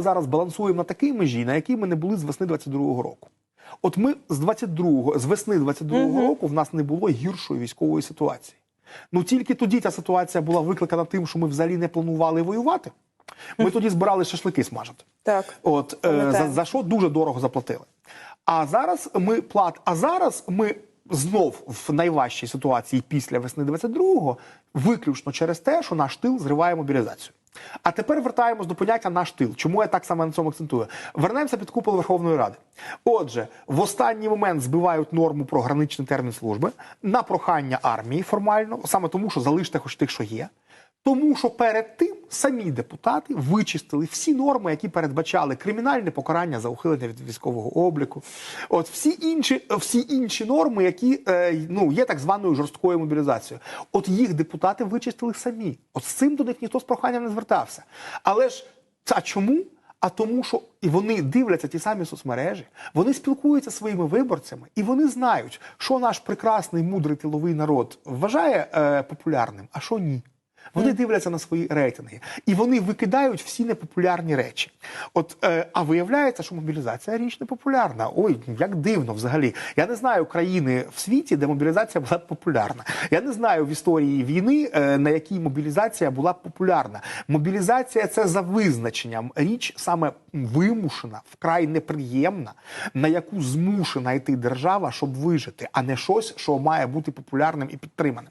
зараз балансуємо на такій межі, на якій ми не були з весни 22-го року. От ми з 22-го, з весни 22-го року в нас не було гіршої військової ситуації. Ну тільки тоді ця ситуація була викликана тим, що ми взагалі не планували воювати. Ми тоді збирали шашлики смажити. Так. От е, за, за що дуже дорого заплатили. А зараз ми плат. А зараз ми знов в найважчій ситуації після весни 22-го, виключно через те, що наш тил зриває мобілізацію. А тепер вертаємось до поняття наш тил. Чому я так саме на цьому акцентую? Вернемося під купол Верховної Ради. Отже, в останній момент збивають норму про граничний термін служби на прохання армії формально, саме тому, що залиште хоч тих, що є. Тому що перед тим самі депутати вичистили всі норми, які передбачали кримінальне покарання за ухилення від військового обліку. От всі інші, всі інші норми, які е, ну є так званою жорсткою мобілізацією. От їх депутати вичистили самі. От з цим до них ніхто з проханням не звертався. Але ж а чому? А тому, що і вони дивляться ті самі соцмережі, вони спілкуються своїми виборцями, і вони знають, що наш прекрасний мудрий тиловий народ вважає е, популярним, а що ні. Вони дивляться на свої рейтинги і вони викидають всі непопулярні речі. От е, а виявляється, що мобілізація річ непопулярна. Ой, як дивно взагалі. Я не знаю країни в світі, де мобілізація була популярна. Я не знаю в історії війни, е, на якій мобілізація була популярна. Мобілізація це за визначенням річ саме вимушена, вкрай неприємна, на яку змушена йти держава, щоб вижити, а не щось, що має бути популярним і підтриманим.